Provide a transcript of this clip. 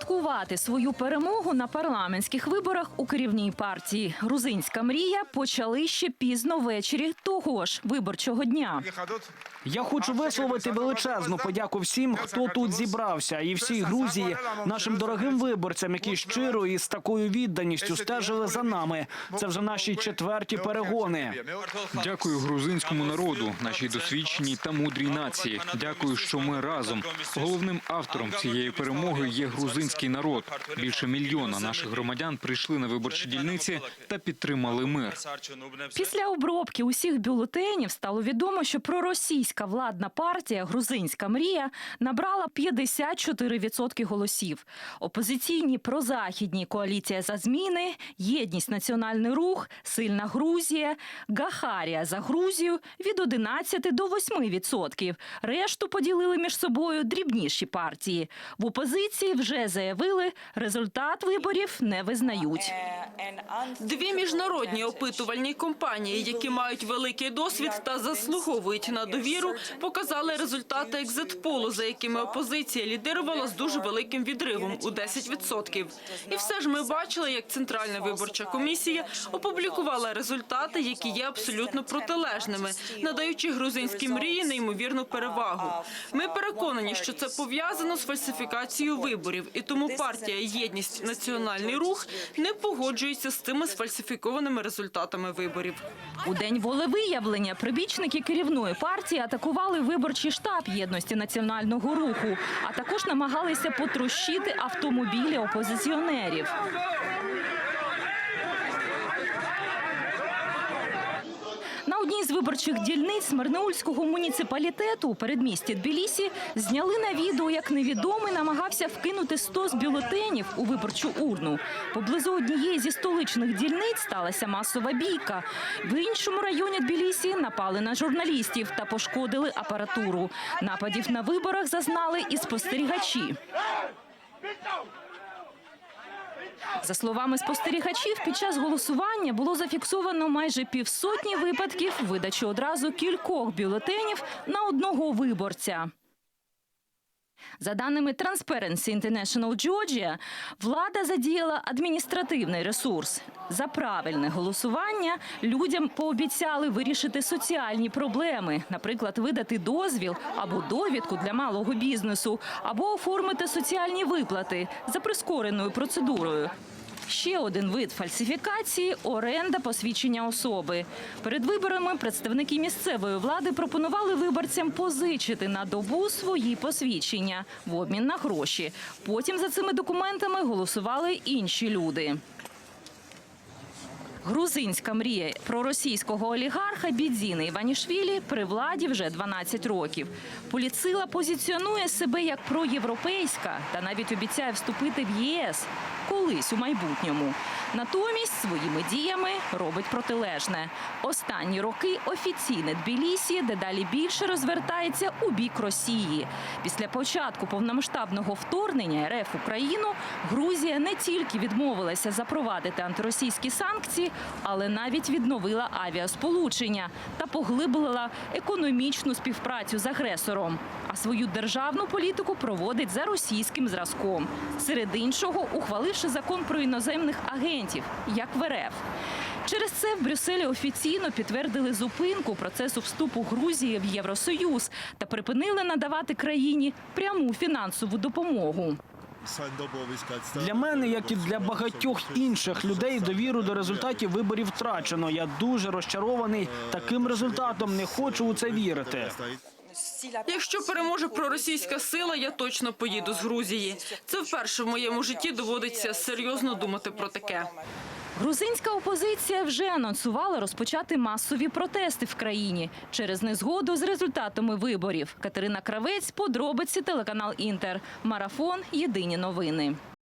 Святкувати свою перемогу на парламентських виборах у керівній партії Грузинська мрія почали ще пізно ввечері того ж виборчого дня. Я хочу висловити величезну подяку всім, хто тут зібрався, і всій Грузії, нашим дорогим виборцям, які щиро і з такою відданістю стежили за нами. Це вже наші четверті перегони. Дякую грузинському народу, нашій досвідченій та мудрій нації. Дякую, що ми разом. Головним автором цієї перемоги є грузинський народ. Більше мільйона наших громадян прийшли на виборчі дільниці та підтримали мир. Після обробки усіх бюлетенів стало відомо, що проросійська владна партія Грузинська мрія набрала 54% голосів. Опозиційні прозахідні коаліція за зміни, єдність національний рух, сильна Грузія, Гахарія за Грузію від 11 до 8%. Решту поділили між собою дрібніші партії. В опозиції вже заявили, результат виборів не визнають. Дві міжнародні опитувальні компанії, які мають великий досвід та заслуговують на довіру, показали результати екзитполу, за якими опозиція лідирувала з дуже великим відривом у 10%. І все ж ми бачили, як Центральна виборча комісія опублікувала результати, які є абсолютно протилежними, надаючи грузинській мрії неймовірну перевагу. Ми переконані, що це пов'язано з фальсифікацією виборів, і тому партія Єдність Національний рух не погоджується з цими сфальсифікованими результатами виборів. У день волевиявлення прибічники керівної партії атакували виборчий штаб єдності національного руху, а також намагалися потрощити автомобілі опозиціонерів. На одній з виборчих дільниць Марнеульського муніципалітету у передмісті Тбілісі зняли на відео, як невідомий намагався вкинути 100 з бюлетенів у виборчу урну. Поблизу однієї зі столичних дільниць сталася масова бійка. В іншому районі Тбілісі напали на журналістів та пошкодили апаратуру. Нападів на виборах зазнали і спостерігачі. За словами спостерігачів, під час голосування було зафіксовано майже півсотні випадків видачі одразу кількох бюлетенів на одного виборця. За даними Transparency International Georgia, влада задіяла адміністративний ресурс. За правильне голосування людям пообіцяли вирішити соціальні проблеми, наприклад, видати дозвіл або довідку для малого бізнесу, або оформити соціальні виплати за прискореною процедурою. Ще один вид фальсифікації оренда посвідчення особи. Перед виборами представники місцевої влади пропонували виборцям позичити на добу свої посвідчення в обмін на гроші. Потім за цими документами голосували інші люди. Грузинська мрія проросійського олігарха Бідзіни Іванішвілі при владі вже 12 років. Поліцила позиціонує себе як проєвропейська та навіть обіцяє вступити в ЄС колись у майбутньому. Натомість своїми діями робить протилежне. Останні роки офіційне Тбілісі дедалі більше розвертається у бік Росії. Після початку повномасштабного вторгнення РФ Україну Грузія не тільки відмовилася запровадити антиросійські санкції, але навіть відновила авіасполучення та поглибила економічну співпрацю з агресором. А свою державну політику проводить за російським зразком. Серед іншого, ухваливши закон про іноземних агентів, як в РФ. Через це в Брюсселі офіційно підтвердили зупинку процесу вступу Грузії в Євросоюз та припинили надавати країні пряму фінансову допомогу. Для мене, як і для багатьох інших людей, довіру до результатів виборів втрачено. Я дуже розчарований таким результатом. Не хочу у це вірити. Якщо переможе проросійська сила, я точно поїду з Грузії. Це вперше в моєму житті доводиться серйозно думати про таке. Грузинська опозиція вже анонсувала розпочати масові протести в країні через незгоду з результатами виборів. Катерина Кравець, подробиці телеканал Інтер. Марафон. Єдині новини.